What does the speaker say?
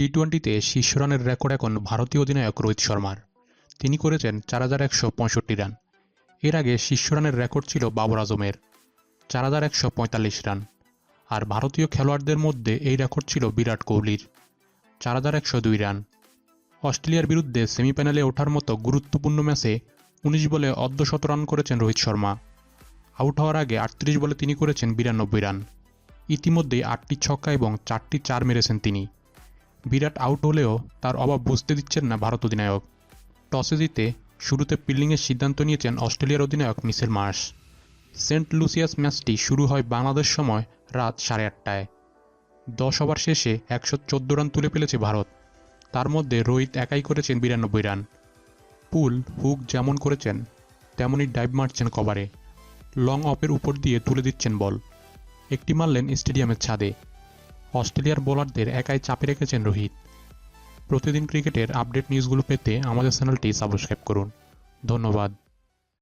টি টোয়েন্টিতে শীর্ষ রানের রেকর্ড এখন ভারতীয় অধিনায়ক রোহিত শর্মার। তিনি করেছেন চার হাজার একশো পঁয়ষট্টি রান। এর আগে শীর্ষ রানের রেকর্ড ছিল বাবর আজমের, চার হাজার একশো পঁয়তাল্লিশ রান। আর ভারতীয় খেলোয়াড়দের মধ্যে এই রেকর্ড ছিল বিরাট কোহলির, চার হাজার একশো দুই রান। অস্ট্রেলিয়ার বিরুদ্ধে সেমিফাইনালে ওঠার মতো গুরুত্বপূর্ণ ম্যাচে উনিশ বলে অর্ধশত রান করেছেন রোহিত শর্মা। আউট হওয়ার আগে আটত্রিশ বলে তিনি করেছেন বিরানব্বই রান। ইতিমধ্যেই আটটি ছক্কা এবং চারটি চার মেরেছেন তিনি। বিরাট আউট হলেও তার অভাব বুঝতে দিচ্ছেন না ভারত অধিনায়ক। টসে জিতে শুরুতে ফিল্ডিংয়ের সিদ্ধান্ত নিয়েছেন অস্ট্রেলিয়ার অধিনায়ক মিসেল মার্শ। সেন্ট লুসিয়াস ম্যাচটি শুরু হয় বাংলাদেশ সময় রাত সাড়ে আটটায়। দশ ওভার শেষে একশো চোদ্দ রান তুলে ফেলেছে ভারত। তার মধ্যে রোহিত একাই করেছেন বিরানব্বই রান। পুল, হুক যেমন করেছেন, তেমনই ডাইভ মারছেন কভারে। লং অফের উপর দিয়ে তুলে দিচ্ছেন বল। একটি মারলেন স্টেডিয়ামের ছাদে। অস্ট্রেলিয়ার বোলারদের একাই চাপে রেখেছেন রোহিত। প্রতিদিন ক্রিকেটের আপডেট নিউজগুলো পেতে আমাদের চ্যানেলটি সাবস্ক্রাইব করুন। ধন্যবাদ।